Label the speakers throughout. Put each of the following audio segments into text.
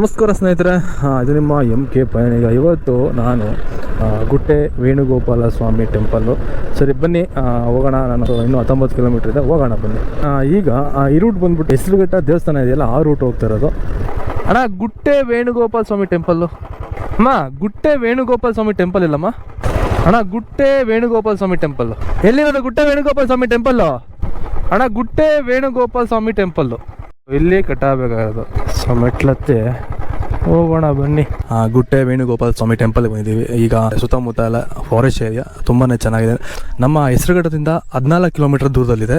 Speaker 1: ನಮಸ್ಕಾರ ಸ್ನೇಹಿತರೆ. ಇದು ನಿಮ್ಮ ಎಂ ಕೆ ಪಯಣಿಗ ಇವತ್ತು ನಾನು ಗುಟ್ಟೆ ವೇಣುಗೋಪಾಲ ಸ್ವಾಮಿ ಟೆಂಪಲ್ಲು ಸರಿ, ಬನ್ನಿ ಹೋಗೋಣ. ನಾನು ಇನ್ನೂ ಹತ್ತೊಂಬತ್ತು ಕಿಲೋಮೀಟ್ರ್ ಇದೆ. ಹೋಗೋಣ ಬನ್ನಿ. ಈಗ ಈ ರೂಟ್ ಬಂದ್ಬಿಟ್ಟು ಹೆಸರುಘಟ್ಟ ದೇವಸ್ಥಾನ ಇದೆಯಲ್ಲ, ಆ ರೂಟ್ ಹೋಗ್ತಾ ಇರೋದು. ಅಣ್ಣ, ಗುಟ್ಟೆ ವೇಣುಗೋಪಾಲ ಸ್ವಾಮಿ ಟೆಂಪಲ್ಲು ಅಮ್ಮ, ಗುಟ್ಟೆ ವೇಣುಗೋಪಾಲ ಸ್ವಾಮಿ ಟೆಂಪಲ್ ಇಲ್ಲಮ್ಮ. ಅಣ್ಣ, ಗುಟ್ಟೆ ವೇಣುಗೋಪಾಲ ಸ್ವಾಮಿ ಟೆಂಪಲ್ಲು ಎಲ್ಲಿರೋದು ಗುಟ್ಟೆ ವೇಣುಗೋಪಾಲ ಸ್ವಾಮಿ ಟೆಂಪಲ್ಲು ಅಣ್ಣ, ಗುಟ್ಟೆ ವೇಣುಗೋಪಾಲ ಸ್ವಾಮಿ ಟೆಂಪಲ್ಲು ಇಲ್ಲಿ ಕಟ್ಟಬೇಕಾಗೋದು ಸೊ ಮೆಟ್ಲತ್ತಿ ಹೋಗೋಣ ಬನ್ನಿ. ಆ, ಗುಟ್ಟೆ ವೇಣುಗೋಪಾಲ ಸ್ವಾಮಿ ಟೆಂಪಲ್ ಬಂದಿದ್ದೀವಿ. ಈಗ ಸುತ್ತಮುತ್ತ ಎಲ್ಲ ಫಾರೆಸ್ಟ್ ಏರಿಯಾ ತುಂಬಾ ಚೆನ್ನಾಗಿದೆ. ನಮ್ಮ ಹೆಸರುಘಟ್ಟದಿಂದ ಹದಿನಾಲ್ಕು ಕಿಲೋಮೀಟರ್ ದೂರದಲ್ಲಿದೆ.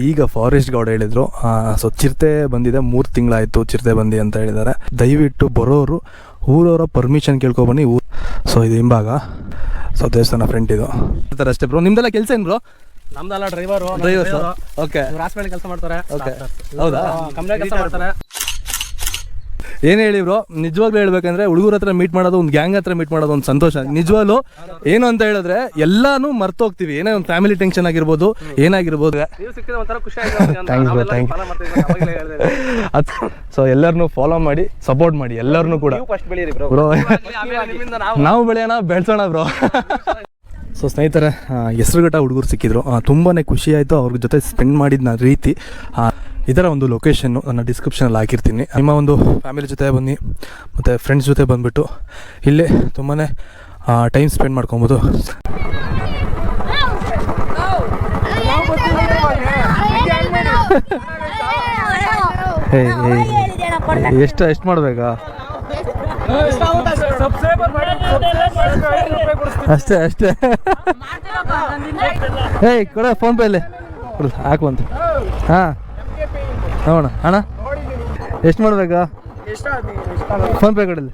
Speaker 1: ಈಗ ಫಾರೆಸ್ಟ್ ಗೌಡ ಹೇಳಿದ್ರು. ಸೊ ಚಿರತೆ ಬಂದಿದೆ. ಮೂರು ತಿಂಗಳಾಯಿತು ಚಿರತೆ ಬಂದಿ ಅಂತ ಹೇಳಿದ್ದಾರೆ. ದಯವಿಟ್ಟು ಬರೋರು ಊರವರ ಪರ್ಮಿಷನ್ ಕೇಳ್ಕೊಬನ್ನಿ ಊರು ಸೊ ಇದು ಹಿಂಭಾಗ. ಸೊ ದೇವಸ್ಥಾನ ಫ್ರಂಟ್ ಇದು. ಅಷ್ಟೇ ಬ್ರೋ ನಿಮ್ದೆಲ್ಲ ಕೆಲಸ ಏನು ಬ್ರೋ
Speaker 2: ನಮ್ದಲ್ಲ ಡ್ರೈವರು
Speaker 1: ಡ್ರೈವರ್ ಓಕೆ
Speaker 2: ಕೆಲಸ ಮಾಡ್ತಾರೆ.
Speaker 1: ಓಕೆ ಹೌದಾ?
Speaker 2: ಕಂಪ್ನಿ ಕೆಲಸ ಮಾಡ್ತಾರೆ.
Speaker 1: ಏನು ಹೇಳಿ ಬ್ರೋ? ನಿಜವಾಗ್ಲೂ ಹೇಳ್ಬೇಕಂದ್ರೆ ಹುಡುಗರ ಹತ್ರ ಮೀಟ್ ಮಾಡೋದು ಒಂದು ಗ್ಯಾಂಗ್ ಹತ್ರ ಮೀಟ್ ಮಾಡೋದು ಒಂದು ಸಂತೋಷ. ನಿಜವಾಗ್ಲೂ ಏನು ಅಂತ ಹೇಳಿದ್ರೆ ಎಲ್ಲಾನು ಮರ್ತೋಗ್ತೀವಿ ಏನೇ ಒಂದು ಫ್ಯಾಮಿಲಿ ಟೆನ್ಷನ್ ಆಗಿರ್ಬೋದು ಏನಾಗಿರ್ಬೋದು. ಸೊ ಎಲ್ಲರನ್ನೂ ಫಾಲೋ ಮಾಡಿ ಸಪೋರ್ಟ್ ಮಾಡಿ ಎಲ್ಲರನ್ನೂ ಕೂಡ.
Speaker 2: ಬ್ರೋ ನಾವು.
Speaker 1: ಬೆಳೆಯೋಣ ಬೆಳೆಸೋಣ ಬ್ರೋ ಸೊ ಸ್ನೇಹಿತರೆ ಹೆಸರುಘಟ್ಟ ಹುಡುಗರು ಸಿಕ್ಕಿದ್ರು. ತುಂಬಾ ಖುಷಿ ಆಯಿತು. ಅವ್ರ ಜೊತೆ ಸ್ಪೆಂಡ್ ಮಾಡಿದ ರೀತಿ. ಆ, ಇದರ ಒಂದು ಲೊಕೇಶನ್ನು ನನ್ನ ಡಿಸ್ಕ್ರಿಪ್ಷನಲ್ಲಿ ಹಾಕಿರ್ತೀನಿ. ನಿಮ್ಮ ಒಂದು ಫ್ಯಾಮಿಲಿ ಜೊತೆ ಬನ್ನಿ, ಮತ್ತು ಫ್ರೆಂಡ್ಸ್ ಜೊತೆ ಬಂದುಬಿಟ್ಟು ಇಲ್ಲೇ ತುಂಬಾ ಟೈಮ್ ಸ್ಪೆಂಡ್ ಮಾಡ್ಕೊಬೋದು. ಎಷ್ಟು ಎಷ್ಟು ಮಾಡಬೇಕಾ? ಅಷ್ಟೇ ಅಷ್ಟೇ. ಏಯ್, ಕೊಡ ಫೋನ್ ಪೇ ಅಲ್ಲಿ. ಹಾಕುವಂತ ಹಾಂ. ನೋಡೋಣ. ಅಣ್ಣ, ಎಷ್ಟು ಮಾಡಬೇಕಾ ಫೋನ್ ಪೇ ಕೊಡಲಿ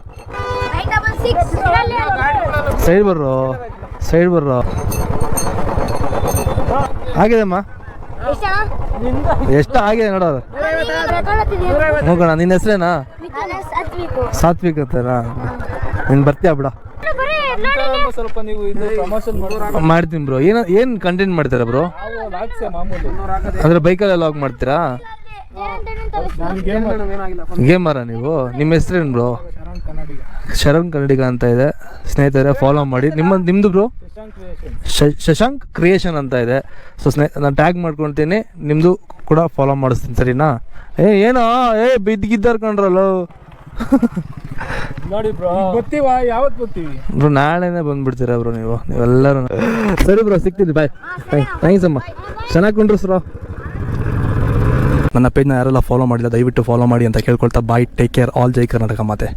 Speaker 1: ಸೈಡ್ ಬರ್ರೋ? ಸೈಡ್ ಬರ್ರೋ? ಆಗಿದೆಮ್ಮ ಎಷ್ಟು ಆಗಿದೆ ನೋಡೋದು ಹೋಗೋಣ ನಿನ್ನ ಹೆಸರೇನಾ? ಸಾತ್ವಿಕ್ ಅಂತನಾ? ನೀನು ಬರ್ತೀಯಾ ಬಿಡ. ಮಾಡ್ತೀನಿ ಬ್ರೋ. ಏನು ಏನು ಕಂಟೆಂಟ್ ಮಾಡ್ತೀರಾ ಬ್ರೋ? ಅಂದ್ರೆ ಬೈಕಲ್ಲಿ ಲಾಗ್ ಮಾಡ್ತೀರಾ? ಗೇಮರ ನೀವು? ನಿಮ್ಮ ಹೆಸರೇನು ಬ್ರೋ ಶರಣ್ ಕನ್ನಡಿಗ ಅಂತ ಇದೆ. ಸ್ನೇಹಿತರೆ ಫಾಲೋ ಮಾಡಿ. ನಿಮ್ಮ ನಿಮ್ಮದು ಬ್ರೋ ಶಶಾಂಕ್ ಕ್ರಿಯೇಷನ್ ಅಂತ ಇದೆ. ಸೊ ಸ್ನೇಹ ನಾನು ಟ್ಯಾಗ್ ಮಾಡ್ಕೊಳ್ತೀನಿ ನಿಮ್ಮದು ಕೂಡ ಫಾಲೋ ಮಾಡಿಸ್ತೀನಿ ಸರಿನಾ? ಏ ಏನೋ? ಏ ಬಿದ್ದಿದ್ದಾರ ಕಣ್ರಲ್ಲ
Speaker 2: ನೋಡಿ ಬ್ರೋ ಬರ್ತೀವ? ಯಾವತ್ತು ಬರ್ತೀವಿ?
Speaker 1: ಬ್ರೋ ನಾಳೆನೇ ಬಂದ್ಬಿಡ್ತೀರಾ ಬ್ರೋ ನೀವು? ನೀವೆಲ್ಲರೂ ಸರಿ ಬ್ರೋ ಸಿಗ್ತೀನಿ. ಬಾಯ್ ಥ್ಯಾಂಕ್ಸ್ ಅಮ್ಮ. ಚೆನ್ನಾಗಿ ಕೊಂಡ್ರು ಬ್ರೋ ನನ್ನ ಪೇಜ್ನ ಯಾರೆಲ್ಲ ಫಾಲೋ ಮಾಡಿಲ್ಲ, ದಯವಿಟ್ಟು ಫಾಲೋ ಮಾಡಿ ಅಂತ ಕೇಳ್ಕೊಳ್ತಾ ಬಾಯ್ ಟೇಕ್ ಕೇರ್ ಆಲ್ ಜೈ ಕರ್ನಾಟಕ ಮಾತೆ.